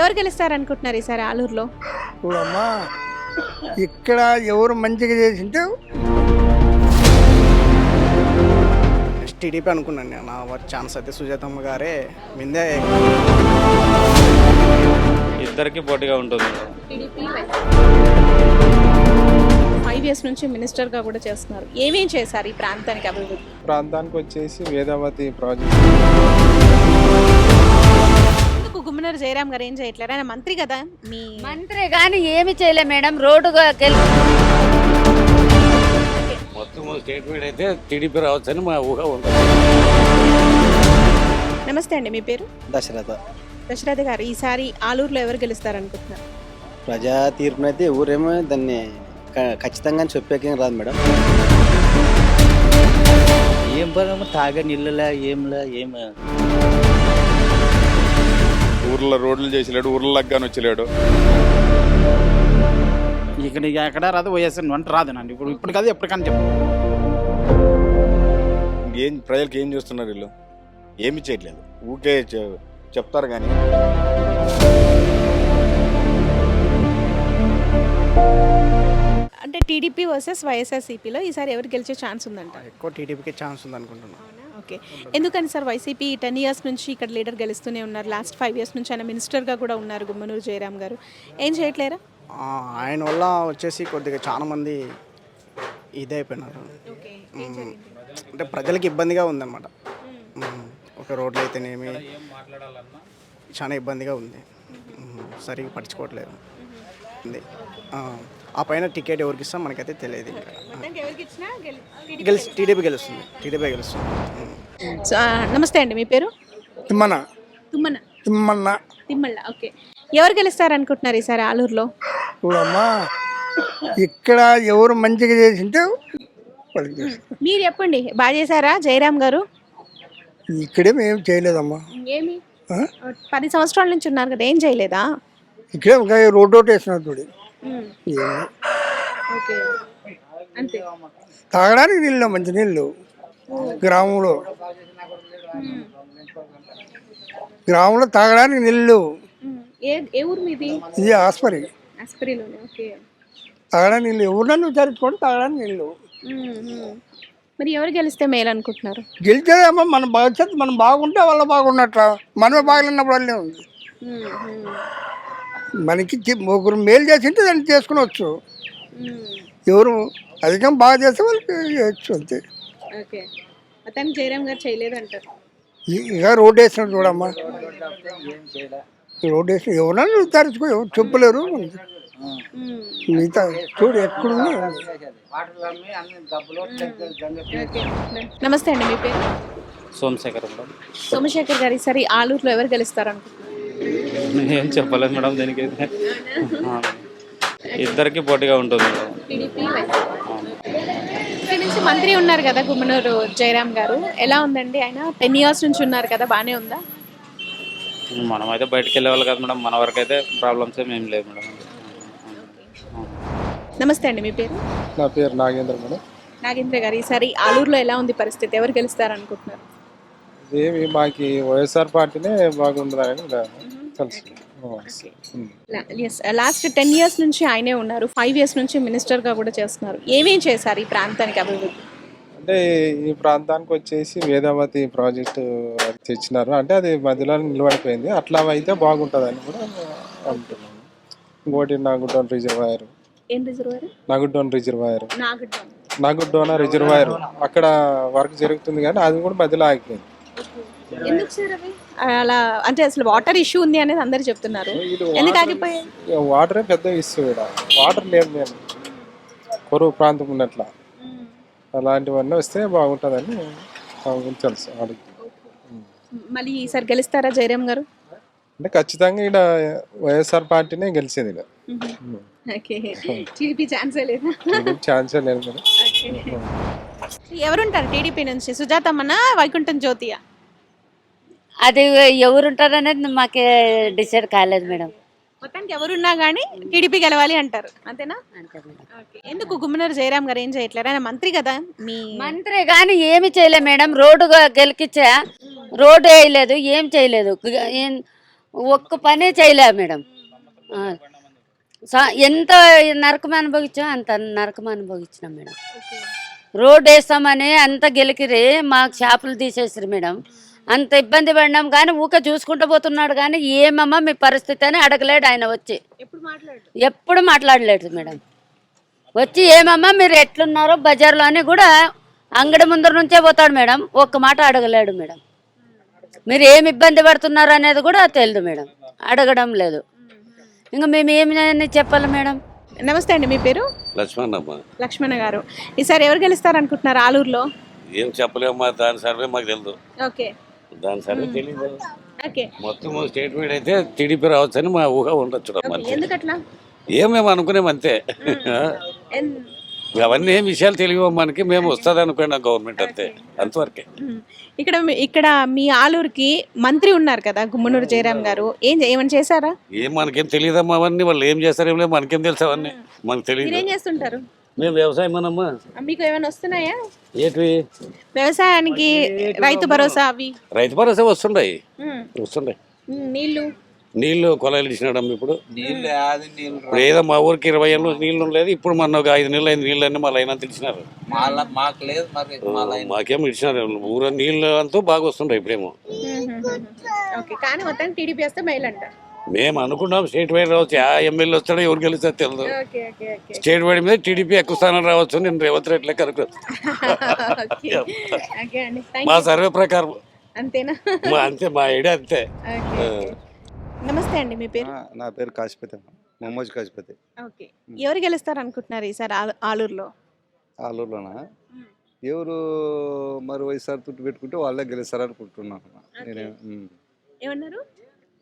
ఎవరు గెలుస్తారు అనుకుంటున్నారు ఈసారి ఆలూరులో? చూడమ్మా ఇక్కడ ఎవరు మంచిగా చేసింటే టీడీపీ అనుకున్నాను నేను. నా ఛాన్స్ అయితే సుజాతమ్మ గారే మిందే. ఇద్దరికి పోటీగా ఉంటుంది. ఫైవ్ ఇయర్స్ నుంచి మినిస్టర్గా కూడా చేస్తున్నారు. ఏమేం చేశారు ఈ ప్రాంతానికి అభివృద్ధి? ప్రాంతానికి వచ్చేసి వేదావతి ప్రాజెక్ట్. గుమ్మనూరు జయరామ్ గారు ఏం చేయట్లేరు? ఆయన మంత్రి కదా. మీ మంత్రి కానీ ఏమి చేయలే మేడం రోడ్డుగా మొత్తం స్టేట్మెంట్ అయితే టీడీపీ రావచ్చని మా ఊహ ఉంటుంది నమస్తే అండి మీ పేరు? దశరథ. దశరథ గారు ఈసారి ఆలూరులో ఎవరు గెలుస్తారు అనుకుంటున్నారు ప్రజా తీర్పునైతే ఊరేమో దాన్ని క- ఖచ్చితంగా చెప్పేకేం రాదు మేడం. ఏం పదమ్మ తాగే నీళ్ళలా ఏంలా ఏం ఊర్లో రోడ్లు చేసిలేడు ఊర్లో లగ్గాని వచ్చలేడు. ఇక్కడ ఇక ఎక్కడ రాదు వైఎస్ఆర్ వంట రాదు నండి ఇప్పుడు ఇప్పుడు కాదు ఎప్పటికని చెప్పు. ఏం ప్రజలకు ఏం చేస్తున్నారు వీళ్ళు? ఏమి చేయట్లేదు. ఊకే చెప్తారు కానీ. అంటే టీడీపీ వర్సెస్ వైఎస్ఆర్సీపీలో ఈసారి ఎవరు గెలిచే ఛాన్స్ ఉందంట? ఎక్కువ టీడీపీకి ఛాన్స్ ఉంది అనుకుంటున్నాను ఓకే. ఎందుకని సార్ వైసీపీ టెన్ ఇయర్స్ నుంచి ఇక్కడ లీడర్ గెలుస్తూనే ఉన్నారు. లాస్ట్ ఫైవ్ ఇయర్స్ నుంచి ఆయన మినిస్టర్గా కూడా ఉన్నారు గుమ్మనూరు జయరామ్ గారు. ఏం చేయట్లేరా? ఆయన వల్ల వచ్చేసి కొద్దిగా చాలా మంది ఇదైపోయినారు. అంటే ప్రజలకు ఇబ్బందిగా ఉందన్నమాట. ఒక రోడ్లు అయితేనేమి చాలా ఇబ్బందిగా ఉంది. సరిగ్గా పట్టించుకోవట్లేదు. ఉంది. ఆ, పైన టికెట్ ఎవరికి ఇస్తాం మనకైతే తెలియదు ఇంకా. గెలిచి టీడీపీ గెలుస్తుంది. టీడీపీ గెలుస్తుంది. నమస్తే అండి మీ పేరు? తిమ్మన తుమ్మన తిమ్మన్న. ఓకే. ఎవరు గెలుస్తారు అనుకుంటున్నారు ఈసారి ఆలూరులో? చూడమ్మా ఇక్కడ ఎవరు మంచిగా చేసింటే వాళ్ళకి చేస్తారు. మీరు చెప్పండి బాగా చేశారా జయరామ్ గారు? ఇక్కడేం ఏం చేయలేదమ్మా. ఏమి? ఆ? పది సంవత్సరాల నుంచి ఉన్నారు కదా ఏం చేయలేదా? ఇక్కడే ఒక రోడ్డు ఒకటి వేసినారు చూడు. ఏం ఓకే. అంతే. తాగడానికి నీళ్ళు మంచి నీళ్ళు గ్రామంలో. గ్రామంలో తాగడానికి నీళ్ళు. ఏ ఊరు మీది? ఇది ఆస్పరి. తాగడానికి నీళ్ళు. ఎవరినన్నా విచారించుకోండి తాగడానికి నీళ్ళు. మరి ఎవరు గెలిస్తే మేలు అనుకుంటున్నారు? గెలిచేదేమో మన భవిష్యత్తు మనం బాగుంటే వాళ్ళ బాగున్నట్ల. మనమే బాగలేనప్పుడు వాళ్ళే ఉంది. మనకి ఒకరు మేలు చేసింటే దాన్ని చేసుకునవచ్చు ఎవరు అధికం బాగా చేస్తే వాళ్ళకి చేయొచ్చు అంతే. ఓకే. అతను జయరామ్ గారు చేయలేదు అంటారు ఇ- ఇక రోడ్డు వేసినాడు చూడమ్మా. ఈ రోడ్డు వేసిన ఎవరన్నా విచారించుకో ఎవరు చెప్పలేరు. మిగతా చూడు ఎక్కడుంది. నమస్తే అండి మీ పేరు? సోమశేఖర్ మేడం. సోమశేఖర్ గారు ఈసారి ఆలూరులో ఎవరు గెలుస్తారు అనుకుంటున్నారు ఏం చెప్పలేదు మేడం దీనికైతే. ఆ. ఇద్దరికి పోటీగా ఉంటుంది మేడం. ఇక్కడ నుంచి మంత్రి ఉన్నారు కదా గుమ్మనూరు జయరామ్ గారు. ఎలా ఉందండి? ఆయన టెన్ ఇయర్స్ నుంచి ఉన్నారు కదా బాగానే ఉందా? మనం అయితే బయటకు వెళ్ళేవాళ్ళు కదా మేడం. మన వరకు అయితే ప్రాబ్లమ్స్ ఏం లేదు మేడం. నమస్తే అండి మీ పేరు? నా పేరు నాగేంద్ర మేడం. నాగేంద్ర గారు ఈసారి ఆలూరులో ఎలా ఉంది పరిస్థితి? ఎవరు గెలుస్తారు అనుకుంటున్నారు ఏమి మాకు వైఎస్ఆర్ పార్టీనే బాగుండదని తెలుసు. లాస్ట్ టెన్ ఇయర్స్ నుంచి ఆయనే ఉన్నారు. ఫైవ్ ఇయర్స్ నుంచి మినిస్టర్గా కూడా చేస్తున్నారు. ఏమేం చేశారు ఈ ప్రాంతానికి అభివృద్ధి? అంటే ఈ ప్రాంతానికి వచ్చేసి వేదావతి ప్రాజెక్టు తెచ్చినారు. అంటే అది మధ్యలో నిలబడిపోయింది. అట్లా అయితే బాగుంటుందని కూడా అంటున్నాను ఇంకోటి Nagudon reservoir. Nagudon reservoir. Nagaddam Nagudona reservoir. అక్కడ వర్క్ జరుగుతుంది కానీ అది కూడా మధ్యలో ఆగిపోయింది. అలా అంటే అసలు వాటర్ ఇష్యూ ఉంది అనేది అందరు చెప్తున్నారు. ఎందుకు ఆగిపోయాయి? వాటరే పెద్ద ఇష్యూ ఇక్కడ వాటర్ లేదు నేను కొరువు ప్రాంతం ఉన్నట్ల. అలాంటివన్నీ వస్తే బాగుంటుందని తెలుసు మళ్ళీ ఈసారి గెలుస్తారా జయరామ్ గారు? అంటే ఖచ్చితంగా ఇక్కడ వైఎస్ఆర్ పార్టీనే గెలిచేది ఇక్కడ ఓకే. టీడీపీ ఛాన్సే లేదా? ఛాన్సే లేదు ఎవరుంటారు టీడీపీ నుంచి? సుజాతమ్మనా వైకుంఠం జ్యోతియా? అది ఎవరుంటారనేది మాకే డిసైడ్ కాలేదు మేడం. మొత్తానికి ఎవరున్నా కానీ టీడీపీ గెలవాలి అంటారు. అంతేనా? అంతే మేడం. ఓకే. ఎందుకు గుమ్మనూరు జయరామ్ గారు ఏం చేయట్లేరు? ఆయన మంత్రి కదా. మీ మంత్రి కానీ ఏమి చేయలే మేడం. రోడ్డుగా గెలికిచ్చా. రోడ్డు వేయలేదు. ఏం చేయలేదు. ఏం- ఒక్క పనే చేయలే మేడం. ఆ. సా- ఎంత నరకం అనుభవించాం అంత నరకం అనుభవించినాం మేడం. రోడ్ వేస్తామని అంత గెలికిరి. మాకు షాపులు తీసేసారు మేడం. అంత ఇబ్బంది పడినాం కానీ ఊక చూసుకుంటూ పోతున్నాడు కానీ ఏమమ్మా మీ పరిస్థితి అని అడగలేడు ఆయన వచ్చి. ఎప్పుడు మాట్లాడు ఎప్పుడు మాట్లాడలేదు మేడం. వచ్చి ఏమమ్మా మీరు ఎట్లున్నారో బజార్లో అని కూడా అంగడి ముందర నుంచే పోతాడు మేడం. ఒక్క మాట అడగలేడు మేడం. మీరు ఏమి ఇబ్బంది పడుతున్నారు అనేది కూడా తెలియదు మేడం. అడగడం లేదు. ఇంకా మేము ఏమి చెప్పాలి మేడం? నమస్తే అండి మీ పేరు? లక్ష్మణమ్మ. లక్ష్మణ గారు. ఈసారి ఎవరు గెలుస్తారు అనుకుంటున్నారు ఆలూరులో? ఏం చెప్పలేమమ్మా దాని సర్వే మాకు తెలియదు ఓకే. దాని సర్వే తెలియదు ఓకే. మొత్తం స్టేట్ వైడ్ అయితే టీడీపీ రావచ్చని మా ఊహ ఉండొచ్చు. ఎందుకట్లా? ఏం మేము అనుకునేం అంతే. అవన్నీ ఏం విషయాలు తెలియవు మనకి మేము వస్తుంది అనుకున్నాం గవర్నమెంట్ అంతే అంతవరకే. ఇక్కడ ఇక్కడ మీ ఆలూరుకి మంత్రి ఉన్నారు కదా గుమ్మనూరు జయరాం గారు. ఏం ఏమైనా చేశారా? ఏం మనకేం తెలియదమ్మా అవన్నీ వాళ్ళు ఏం చేస్తారు ఏం లేదు మనకేం తెలుసు అవన్నీ. మనకు తెలియదు. మీరేం చేస్తుంటారు? మేము వ్యవసాయం అనమ్మా మీకు ఏమైనా వస్తున్నాయా? ఏంటి వ్యవసాయానికి రైతు భరోసా అవి. రైతు భరోసా వస్తుండయి. వస్తుండయి నీళ్ళు నీళ్ళు కొలాయిలు ఇచ్చినాడమ్మ ఇప్పుడు. ఇప్పుడు ఏదో మా ఊరికి ఇరవై ఏళ్ళు నీళ్ళు లేదు ఇప్పుడు మన ఒక ఐదు నెలలు ఐదు నీళ్ళు అన్నీ మళ్ళీ అయినా తెలిసినారు మాకు లేదు మరి మాకేం ఇచ్చినారు. ఊర నీళ్ళు అంతా బాగా వస్తుంటాయి ఇప్పుడేమో. ఓకే కానీ మొత్తం టీడీపీ వస్తే మెయిల్ అంట మేము అనుకున్నాం స్టేట్ వైడ్ రావచ్చు. ఆ ఎమ్మెల్యే వస్తాడో ఎవరు గెలుస్తారో తెలియదు okay okay okay state wide మీద టీడీపీ ఎక్కువ స్థానం రావచ్చు. నేను రేవంత్ రెడ్డి లెక్క అనుకో ఓకే. ఓకే అండి. థ్యాంక్ మా సర్వే ప్రకారం. అంతేనా? మా అంతే మా ఐడియా అంతే. నమస్తే అండి మీ పేరు? నా పేరు కాశీపతి మొమ్మోజ్ కాశీపతి. ఓకే. ఎవరు గెలుస్తారు అనుకుంటున్నారు ఈసారి ఆలు- ఆలూరులో? ఆలూరులోన? ఎవరు మరి వైఎస్ఆర్ తుట్టు పెట్టుకుంటే వాళ్ళే గెలుస్తారు అనుకుంటున్నాను నేను. ఏమన్నారు?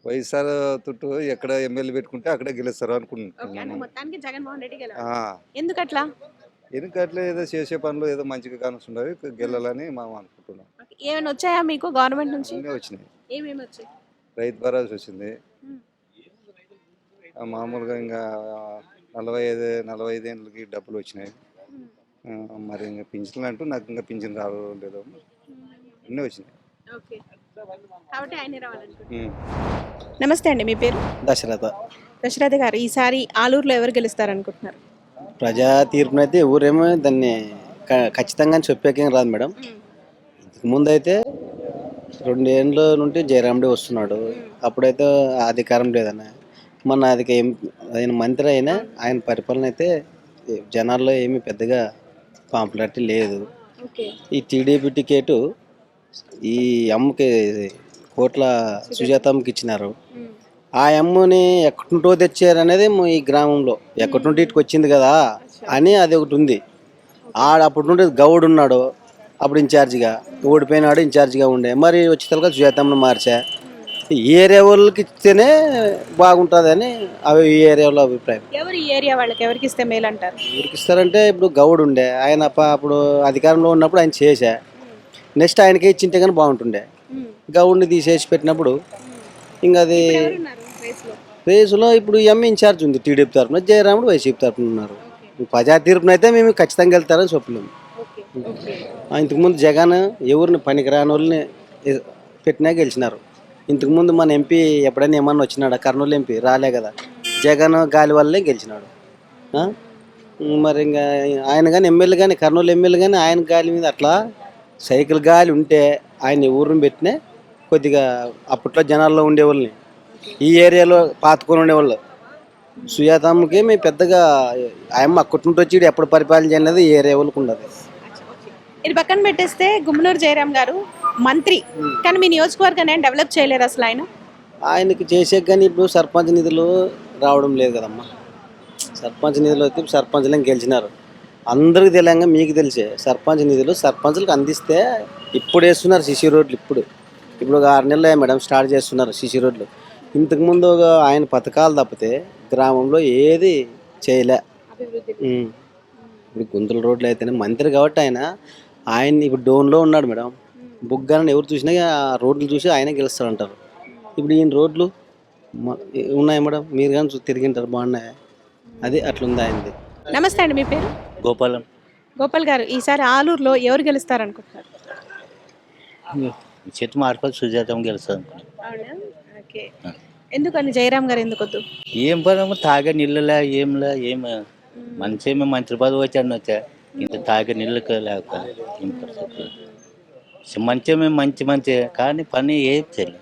వైఎస్ఆర్ తుట్టు ఎక్కడ ఎమ్మెల్యే పెట్టుకుంటే అక్కడే గెలుస్తారు ఆ, ఎందుకట్లా? ఎందుకట్లే ఏదో చేసే పనులు ఏదో మంచిగా కానుస్తుండవి గెలాలని మనం అనుకుంటున్నాం. ఏమైనా వచ్చాయా మీకు గవర్నమెంట్ నుంచి? వచ్చినాయి. రైతు భరోసా వచ్చింది. మామూలుగా ఇంకా నలభై ఐదు నలభై ఐదు ఏళ్ళకి డబ్బులు వచ్చినాయి మరి ఇంకా పింఛన్లు అంటూ నాకు ఇంకా పింఛన్ రావలేదు అన్నీ వచ్చినాయి. కాబట్టి ఆయనే రావాలనుకుంటున్నాను ఉమ్. నమస్తే అండి మీ పేరు? దశరథ. దశరథ గారు ఈసారి ఆలూరులో ఎవరు గెలుస్తారు అనుకుంటున్నారు ప్రజా తీర్పునైతే ఊరేమో దాన్ని క- ఖచ్చితంగా చెప్పేకేం రాదు మేడం. ఇంతకు ముందు అయితే రెండేళ్ళ నుండి జయరాముడే వస్తున్నాడు. అప్పుడైతే అధికారం లేదన్న. మన అది ఏం ఆయన మంత్రి అయినా ఆయన పరిపాలన అయితే జనాల్లో ఏమీ పెద్దగా పాపులారిటీ లేదు. ఓకే. ఈ టీడీపీ టికెట్ ఈ అమ్మకి కోట్ల సుజాతమ్మకి ఇచ్చినారు. ఆ అమ్మని ఎక్కడి నుంటో తెచ్చారు అనేది ఈ గ్రామంలో. ఎక్కడి నుండి ఇటుకు వచ్చింది కదా అని అది ఒకటి ఉంది. ఆడ అప్పటి నుండి గౌడ్ ఉన్నాడు అప్పుడు ఇన్ఛార్జిగా. ఓడిపోయినాడు ఇన్ఛార్జిగా ఉండే. మరి వచ్చి తలక సుజాతమ్మను మార్చా? ఈ ఏరియా వాళ్ళకి ఇస్తేనే బాగుంటుంది అని అవి ఈ ఏరియాలో అభిప్రాయం. ఎవరు ఈ ఏరియా వాళ్ళకి ఎవరికి ఇస్తే మేలు అంటారు ఊరికి ఇస్తారంటే ఇప్పుడు గౌడ్ ఉండే. ఆయన అప్పుడు అధికారంలో ఉన్నప్పుడు ఆయన చేశా. నెక్స్ట్ ఆయనకే ఇచ్చింటే కానీ బాగుంటుండే. గౌడ్ని తీసేసి పెట్టినప్పుడు ఇంకా అది రేస్లో ఇప్పుడు ఎం ఇన్ఛార్జ్ ఉంది టీడీపీ తరఫున జయరాముడు వైసీపీ తరఫున ఉన్నారు. ప్రజా తీర్పున అయితే మేము ఖచ్చితంగా వెళ్తారని చెప్పలేము. ఇంతకుముందు జగన్ ఎవరిని పనికిరాని వాళ్ళని పెట్టినా గెలిచినారు. ఇంతకుముందు మన ఎంపీ ఎప్పుడైనా ఏమన్నా వచ్చినాడా? కర్నూలు ఎంపీ రాలే కదా. జగన్ గాలి వల్లే గెలిచినాడు? మరి ఇంకా ఆయన కానీ ఎమ్మెల్యే కానీ కర్నూలు ఎమ్మెల్యే కానీ ఆయన గాలి మీద అట్లా సైకిల్ గాలి ఉంటే ఆయన ఊరిని పెట్టినా కొద్దిగా అప్పట్లో జనాల్లో ఉండేవాళ్ళని. ఈ ఏరియాలో పాతుకొని ఉండేవాళ్ళు. సుజాతమ్మకి మేము పెద్దగా ఆయమ్మ అక్కడి నుండి వచ్చి ఎప్పుడు పరిపాలన చేయలేదు ఈ ఏరియా వాళ్ళకి ఉండదు. ఇది పక్కన పెట్టేస్తే గుమ్మనూరు జయరాం గారు మంత్రి. కానీ మీ నియోజకవర్గాన్ని డెవలప్ చేయలేరు అసలు ఆయన? ఆయనకి చేసే కానీ ఇప్పుడు సర్పంచ్ నిధులు రావడం లేదు కదమ్మా. సర్పంచ్ నిధులు అయితే సర్పంచ్లను గెలిచినారు. అందరికి తెలియంగా మీకు తెలిసే సర్పంచ్ నిధులు సర్పంచ్లకు అందిస్తే ఇప్పుడు వేస్తున్నారు సిసి రోడ్లు ఇప్పుడు. ఇప్పుడు ఒక ఆరు నెలలు మేడం స్టార్ట్ చేస్తున్నారు సిసి రోడ్లు. ఇంతకుముందు ఒక ఆయన పథకాలు తప్పితే గ్రామంలో ఏది చేయలే. ఇప్పుడు గుంతల రోడ్లు అయితేనే మంత్రి కాబట్టి ఆయన ఆయన ఇప్పుడు డోన్లో ఉన్నాడు మేడం. బుగ్గానని ఎవరు చూసినా ఆ రోడ్లు చూసి ఆయన గెలుస్తారంటారు ఇప్పుడు ఈయన రోడ్లు ఉన్నాయి మేడం. మీరు కానీ చూ- తిరిగింటారు బాగున్నాయి? అది అట్లుంది ఆయనది. నమస్తే అండి మీ పేరు? గోపాలం. గోపాల్ గారు ఈసారి ఆలూరులో ఎవరు గెలుస్తారు అనుకుంటున్నారు చేతి మార్పులు సుజాతం ఎందుకని? జయరామ్ గారు ఎందుకు వద్దు ఏం పదము తాగే నీళ్ళలా ఏంలా ఏం మంచి ఏమో మంచి పదవి వచ్చాను వచ్చా ఇంత తాగే నీళ్ళు లేక ఏం పరిస్థితి మంచి మంచి మంచి కానీ పని ఏం చేయలేదు.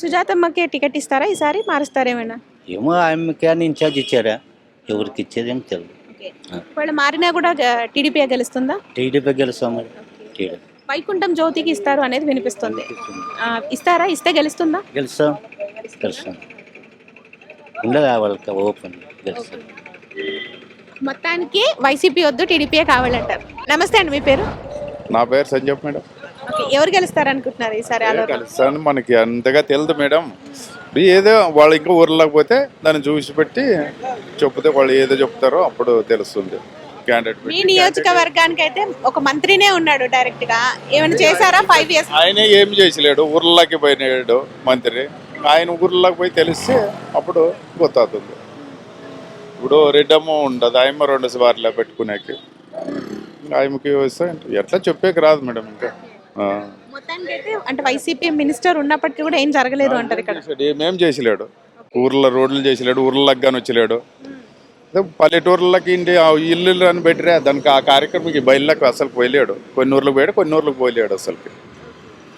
సుజాతమ్మకి టికెట్ ఇస్తారా? ఈసారి మారుస్తారేమైనా ఏమో ఆమెకి అని ఇన్ఛార్జ్ ఇచ్చారా? ఎవరికి ఇచ్చేది ఏం తెలియదు ఒకవేళ మారినా కూడా టీడీపీ గెలుస్తుందా? టీడీపీ గెలుస్తాం టీడీపీ. వైకుంఠం జ్యోతికి ఇస్తారు అనేది వినిపిస్తుంది. ఇస్తారా? ఇస్తే గెలుస్తుందా? గెలుస్తాం. గెలుస్తాం. ఉండదు వాళ్ళకి ఓపెన్? గెలుస్తాం. మొత్తానికి వైసీపీ వద్దు టీడీపీ కావాలంటారు. నమస్తే అండి మీ పేరు? నా పేరు సంజయ్ మేడం. ఓకే, ఎవరు గెలుస్తారు అనుకుంటున్నారు ఈసారి మనకి అంతగా తెలియదు మేడం. ఏదో వాళ్ళు ఇంకా ఊర్లోకి పోతే దాన్ని చూసి పెట్టి చెప్తే వాళ్ళు ఏదో చెప్తారో అప్పుడు తెలుస్తుంది. క్యాండిడేట్ మీ నియోజకవర్గానికి అయితే ఒక మంత్రినే ఉన్నాడు డైరెక్ట్గా ఏమైనా చేశారా ఫైవ్ ఇయర్స్ ఆయన ఏం చేసలేడు ఊర్లోకి పోయినాడు మంత్రి. ఆయన ఊర్లోకి పోయి తెలిస్తే అప్పుడు గుర్తవుతుంది ఇప్పుడు రెడ్డమ్మ ఉండదు ఆయమ్మ రెండు సార్లు పెట్టుకునేకి. ఆయనకి వస్తే ఎట్లా చెప్పేకి రాదు మేడం ఇంకా. ఆ. అయితే అంటే వైసీపీ మినిస్టర్ ఉన్నప్పటికీ కూడా ఏం జరగలేదు అంటారు ఇక్కడ? ఏమేం చేసలేడు. ఊర్లో రోడ్లు చేసలేడు ఊర్లకు కానీ వచ్చలేడు. పల్లెటూర్లకి ఇంటి ఆ ఇల్లు అని పెట్టిరా దానికి ఆ కార్యక్రమంకి బయలుకి అసలు పోయలేడు. కొన్ని ఊర్లకు పోయాడు కొన్ని ఊర్లకు పోయలేడు అసలుకి.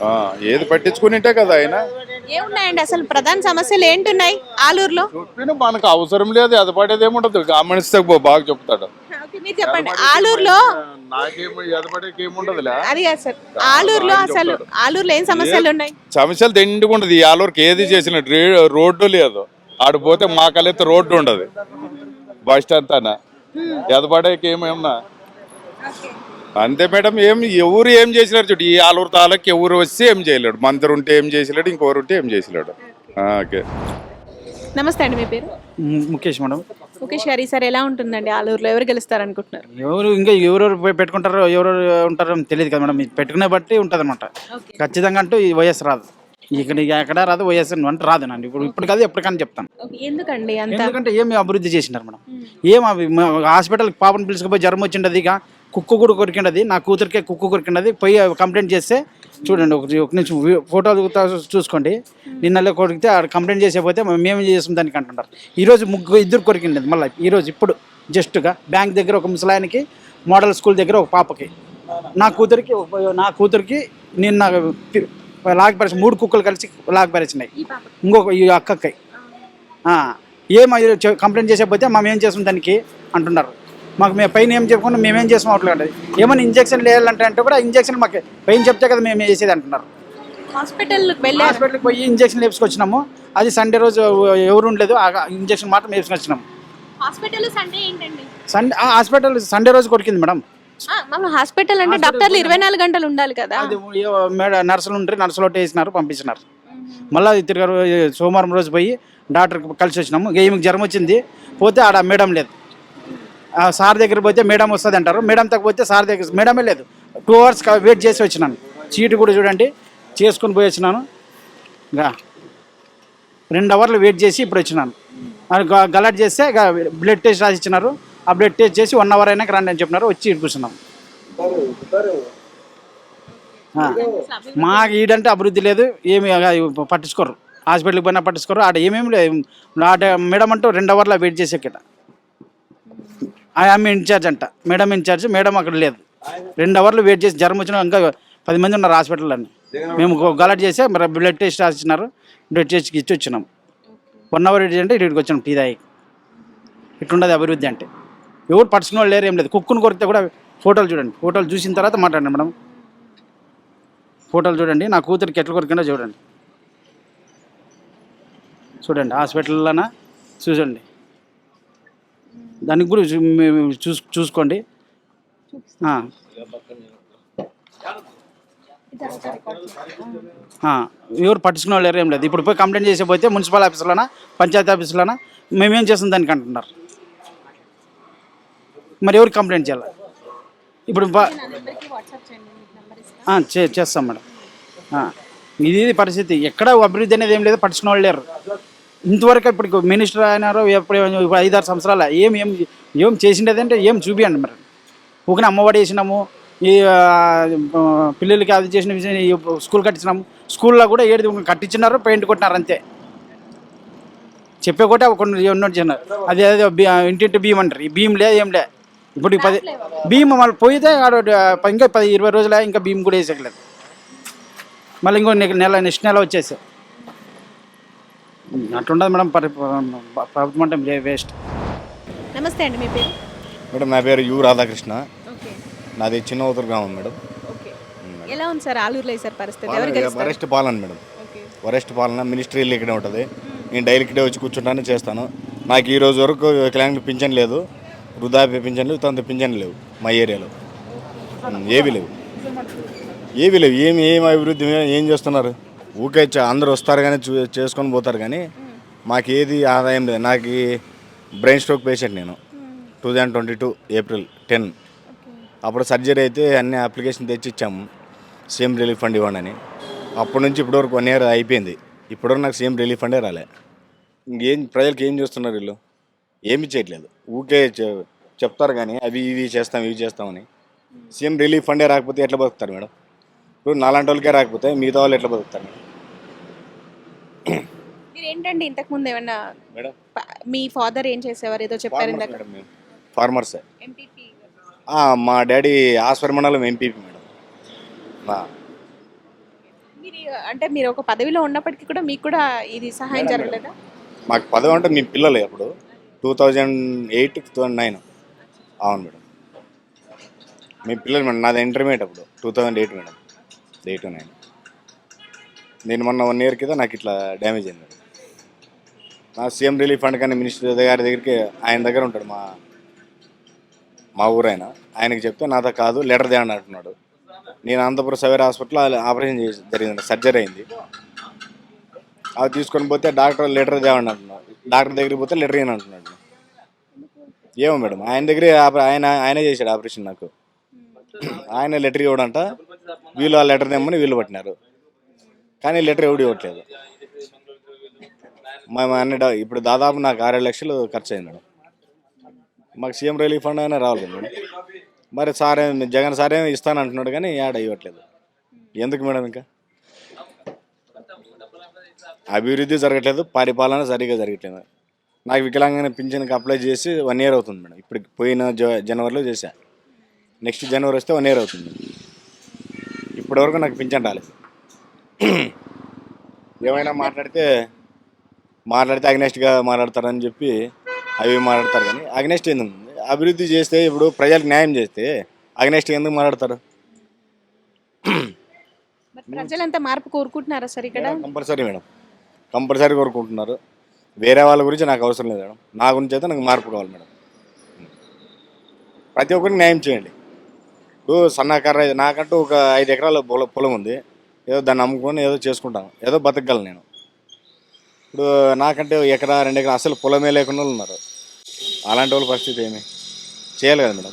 ఆ, ఏది పట్టించుకునింటే కదా ఆయన. ఏమున్నాయండి అసలు ప్రధాన సమస్యలు ఏంటున్నాయి ఆలూరులో? మనకు అవసరం లేదు అది పడేది ఏముండదు. గమనిస్తే బా- బాగా చెప్తాడు. ఓకే, మీరు చెప్పండి. ఆలూరులో అది కాదు సార్. ఆలూరులో అసలు ఆలూరులో ఏం సమస్యలు ఉన్నాయి? సమస్యలు ఉండదు ఈ ఆలూరుకి ఏది చేసిన రోడ్డు లేదు. ఆడు పోతే మా కలెత్త రోడ్డు ఉండదు. బస్ స్టాండ్ తాన. ఎదపడేకి ఏమేమన్నా? అంతే మేడం ఏం ఎవరు ఏం చేసినారు చూడు. ఈ ఆలూరు తాలూకు ఎవరు వస్తే ఏం చేయలేడు. మంత్రి ఉంటే ఏం చేసలేడు ఇంకోరు ఉంటే ఏం చేసలేడు. ఆ, ఓకే. నమస్తే అండి మీ పేరు? ముఖేష్ మేడం. ముఖేష్ గారు ఈసారి ఎలా ఉంటుందండి? ఆలూరులో ఎవరు గెలుస్తారు అనుకుంటున్నారు ఎవరు ఇంకా ఎవరెవరు పెట్టుకుంటారో ఎవరెవరు ఉంటారో తెలియదు కదా మేడం. పెట్టుకునే బట్టి ఉంటుంది అనమాట ఖచ్చితంగా అంటూ ఈ వైఎస్ రాదు. ఇక్కడ ఇక ఎక్కడ రాదు వైఎస్ అంటే రాదు నండి ఇప్పుడు ఇప్పుడు కాదు ఎప్పటికని చెప్తాను. ఓకే, ఎందుకండి ఎందుకంటే ఏమి అభివృద్ధి చేసినారు మేడం. ఏం హాస్పిటల్కి పాపను పిలుచుకుపోయి జ్వరం వచ్చిండదు ఇక కుక్కు కూడా కొరికిండది నా కూతురికే కుక్కు కొరికిండది పోయి కంప్లైంట్ చేస్తే చూడండి ఒక ఒక ఫోటోలు తా- చూసుకోండి. నిన్నలో కొరికితే ఆడ కంప్లైంట్ చేసేపోతే మేము చేస్తాం దానికి అంటుంటారు. ఈరోజు ముగ్గురు ఇద్దరు కొరికిండది మళ్ళీ ఈరోజు ఇప్పుడు జస్ట్గా బ్యాంక్ దగ్గర ఒక ముసలాయనకి మోడల్ స్కూల్ దగ్గర ఒక పాపకి. నా కూతురికి నా కూతురికి నిన్న పి- లాగి పరిచి మూడు కుక్కలు కలిసి లాగి పరిచినాయి ఇంకొక ఈ అక్కకి. ఆ, ఏం అది చె- కంప్లైంట్ చేసేపోతే మేము ఏం చేస్తాం దానికి అంటున్నారు. మాకు మేము పైన ఏం చెప్పకుండా మేమేం చేస్తాం అట్లా ఏమైనా ఇంజక్షన్ వేయాలంటే అంటే కూడా ఇంజక్షన్ మాకు పైన చెప్తే కదా మేము వేసేది అంటున్నారు. హాస్పిటల్ హాస్పిటల్కి పోయి ఇంజక్షన్ వేసుకొచ్చినాము అది సండే రోజు ఎవరు ఉండలేదు ఆ ఇంజక్షన్ మాత్రం వేసుకొచ్చినాము హాస్పిటల్ సండే ఏంటండి? సండే ఆ హాస్పిటల్ సండే రోజు కొరికింది మేడం. హాస్పిటల్ అంటే డాక్టర్లు ఇరవై నాలుగు గంటలు ఉండాలి కదా? నర్సులు ఉంటే నర్సులు ఒకటి వేసినారు పంపించినారు మళ్ళీ తిరిగారు సోమవారం రోజు పోయి డాక్టర్కి కలిసి వచ్చినాము. ఈమెకి జ్వరం వచ్చింది. పోతే ఆడ మేడం లేదు. సార్ దగ్గర పోతే మేడం వస్తుంది అంటారు. మేడం తగ్గ పోతే సార్ దగ్గర మేడమే లేదు. టూ అవర్స్ వెయిట్ చేసి వచ్చినాను. సీటు కూడా చూడండి. చేసుకొని పోయి వచ్చినాను. ఇంకా రెండు అవర్లు వెయిట్ చేసి ఇప్పుడు వచ్చినాను. గలట్ చేస్తే బ్లడ్ టెస్ట్ రాసి ఇచ్చినారు ఆ బ్లడ్ టెస్ట్ చేసి వన్ అవర్ అయినాక రండి అని చెప్పినారు. వచ్చి కూర్చున్నాం. మాకు ఈడంటే అభివృద్ధి లేదు. ఏమి పట్టించుకోరు. హాస్పిటల్కి పోయినా పట్టించుకోరు. ఆడ ఏమేమి లేదు ఆడ మేడం అంటూ రెండు అవర్లో వెయిట్ చేసే ఇక్కడ ఆమె ఇన్ఛార్జ్ అంట. మేడం ఇన్ఛార్జ్ మేడం అక్కడ లేదు. రెండు అవర్లు వెయిట్ చేసి జ్వరం వచ్చినా ఇంకా పది మంది ఉన్నారు హాస్పిటల్ అని మేము గలట్ చేసి మరి బ్లడ్ టెస్ట్ రాసిచ్చినారు. బ్లడ్ టెస్ట్ ఇచ్చి వచ్చినాం వన్ అవర్ వెయిట్ అంటే ఇక్కడికి వచ్చినాం టీ దాయి ఇట్లుండదు అభివృద్ధి అంటే. ఎవరు పట్టించుకున్న వాళ్ళు లేరు ఏం లేదు. కుక్కును కొరికితే కూడా ఫోటోలు చూడండి. ఫోటోలు చూసిన తర్వాత మాట్లాడండి మేడం. ఫోటోలు చూడండి. నా కూతురికి ఎట్లా కొరికిందో చూడండి. చూడండి హాస్పిటల్లోన చూడండి. దానికి కూడా చూస్ చూసుకోండి. ఎవరు పట్టించుకున్న వాళ్ళు ఎవరు ఏం లేదు. ఇప్పుడు పోయి కంప్లైంట్ చేసే పోతే మున్సిపల్ ఆఫీసులోనా పంచాయతీ ఆఫీసులోనా మేమేం చేస్తాం దానికి అంటున్నారు. మరి ఎవరికి కంప్లైంట్ చేయాలి? ఇప్పుడు చేస్తాం మేడం. ఇది పరిస్థితి. ఎక్కడ అభివృద్ధి అనేది ఏం లేదు పట్టించుకున్న వాళ్ళు లేరు. ఇంతవరకు ఇప్పుడు మినిస్టర్ అయినారో ఎప్పుడు ఇప్పుడు ఐదారు సంవత్సరాల. ఏం ఏం ఏం చేసిండేది అంటే ఏం చూపియండి మరి. ఊరికే అమ్మఒడి వేసినాము ఈ పిల్లలకి అది చేసిన విషయం స్కూల్ కట్టించినాము. స్కూల్లో కూడా ఏడు కట్టించినారు పెయింట్ కొట్టినారు అంతే. చెప్పే కొట్టే కొన్ని ఉన్నట్టు చిన్నారు అది అదే ఇంటింటి భీమ్ అంటారు. ఈ భీమ్ లేదు ఏం లే. ఇప్పుడు పది భీమ్ మళ్ళీ పోయితే ఇంకా పది ఇరవై రోజులే ఇంకా భీమ్ కూడా వేసేయలేదు మళ్ళీ ఇంకో నెల నెక్స్ట్ నెల వచ్చేసాయి. అట్లుండదు మేడం పరి ప్రభుత్వం అంటే వేస్ట్. నమస్తే అండి మీ పేరు? మేడం నా పేరు యు రాధాకృష్ణ. ఓకే. నాది చిన్న ఊతురు గ్రామం మేడం. ఓకే. ఎలా ఉంది సార్ ఆలూరులో ఈసారి పరిస్థితి? వరెస్ట్ పాలన మేడం. ఓకే. వరెస్ట్ పాలన మినిస్ట్రీ ఇక్కడే ఉంటుంది. నేను డైలీ ఇక్కడే వచ్చి కూర్చుంటాను చేస్తాను. నాకు ఈ రోజు వరకు వికలాంగులకు పింఛన్ లేదు వృద్ధాప్య పింఛన్ లేవు తంత పింఛన్ లేవు మా ఏరియాలో. ఏవి లేవు. ఏవి లేవు ఏమి ఏం అభివృద్ధి ఏం చేస్తున్నారు? ఊకే అందరు వస్తారు కానీ చూ చేసుకొని పోతారు కానీ మాకు ఏది ఆదాయం లేదు. నాకు బ్రెయిన్ స్ట్రోక్ పేషెంట్ నేను. Two thousand twenty two April ten. అప్పుడు సర్జరీ అయితే అన్ని అప్లికేషన్ తెచ్చి ఇచ్చాము సీఎం రిలీఫ్ ఫండ్ ఇవ్వండి అని. అప్పటి నుంచి ఇప్పటివరకు వన్ ఇయర్ అయిపోయింది. ఇప్పటివరకు నాకు సీఎం రిలీఫ్ ఫండే రాలే. ఇంకేం ప్రజలకు ఏం చేస్తున్నారు వీళ్ళు? ఏమి చేయట్లేదు. ఊకే చె- చెప్తారు కానీ అవి ఇవి చేస్తాం ఇవి చేస్తామని సీఎం రిలీఫ్ ఫండే రాకపోతే ఎట్లా బతుకుతారు మేడం? ఇప్పుడు నాలాంటి వాళ్ళకే రాకపోతే మిగతా వాళ్ళు ఎట్లా బతుకుతారు? మీరు ఏంటండి ఇంతకు ముందు ఏమన్నా మేడం. మీ ఫాదర్ ఏం చేసేవారు? ఏదో చెప్పారు ఇందాక. ఫార్మర్సే ఎంపీపీ మా డాడీ ఆస్వర్ మండలం ఎంపీపీ మేడం. మా మీరు అంటే మీరు ఒక పదవిలో ఉన్నప్పటికీ కూడా మీకు కూడా ఇది సహాయం జరగలేదా? మాకు పదవి అంటే మీ పిల్లలు అప్పుడు. Two thousand eight two thousand nine అవును మేడం. మీ పిల్లలు మేడం. నాది ఇంటర్మీడియట్ అప్పుడు. Two thousand eight madam. Eight nine నేను మొన్న వన్ ఇయర్ కింద నాకు ఇట్లా డ్యామేజ్ అయింది. నా సీఎం రిలీఫ్ ఫండ్ కానీ మినిస్టర్ గారి దగ్గరికి ఆయన దగ్గర ఉంటాడు మా మా ఊరైన. ఆయనకి చెప్తే నాతో కాదు లెటర్ తేయండి అంటున్నాడు నేను అనంతపురం సవేర్ హాస్పిటల్లో ఆపరేషన్ చేసి జరిగింది సర్జరీ అయింది. అవి తీసుకొని పోతే డాక్టర్ లెటర్ తేవండి అంటున్నాడు డాక్టర్ దగ్గరికి పోతే లెటర్ ఇవ్వను అంటున్నాడు ఏమో మేడం ఆయన దగ్గరే ఆయన ఆయనే చేశాడు ఆపరేషన్ నాకు. ఆయన లెటర్ ఇవ్వడంట. వీళ్ళు ఆ లెటర్ తెమ్మని వీళ్ళు పట్టినారు. కానీ లెటర్ ఎవడు ఇవ్వట్లేదు. మా మా అన్న ఇప్పుడు దాదాపు నాకు ఆరేడు లక్షలు ఖర్చు అయింది మేడం. మాకు సీఎం రిలీఫ్ ఫండ్ అయినా రావాలి మేడం. మరి సార్ జగన్ సార్ ఏమి ఇస్తాను అంటున్నాడు కానీ యాడ ఇవ్వట్లేదు. ఎందుకు మేడం ఇంకా? అభివృద్ధి జరగట్లేదు పరిపాలన సరిగ్గా జరగట్లేదు. నాకు వికలాంగన పింఛన్కి అప్లై చేసి వన్ ఇయర్ అవుతుంది మేడం. ఇప్పుడు పోయిన జనవరిలో చేశా. నెక్స్ట్ జనవరి వస్తే వన్ ఇయర్ అవుతుంది. ఇప్పటివరకు నాకు పింఛన్ రాలేదు ఏమైనా మాట్లాడితే మాట్లాడితే అగ్నెస్ట్గా మాట్లాడతారని చెప్పి అవి మాట్లాడతారు కానీ అగ్నెస్ట్ ఎందుకు? అభివృద్ధి చేస్తే ఇప్పుడు ప్రజలకు న్యాయం చేస్తే అగ్నెస్ట్ ఎందుకు మాట్లాడతారు? ప్రజలంతా మార్పు కోరుకుంటున్నారా సార్ ఇక్కడ? Compulsory madam. కంపల్సరీ కోరుకుంటున్నారు. వేరే వాళ్ళ గురించి నాకు అవసరం లేదు మేడం. నా గురించి అయితే నాకు మార్పు కావాలి మేడం. ప్రతి ఒక్కరికి న్యాయం చేయండి. సన్నకర్ర నాకంటూ ఒక ఐదు ఎకరాల పొలం పొలం ఉంది. ఏదో దాన్ని అమ్ముకొని ఏదో చేసుకుంటాను. ఏదో బతకగలను నేను. ఇప్పుడు నాకంటే ఎకరా రెండు ఎకరా అసలు పొలమే లేకుండా వాళ్ళు ఉన్నారు. అలాంటి వాళ్ళ పరిస్థితి ఏమి? చేయాలి కదా మేడం.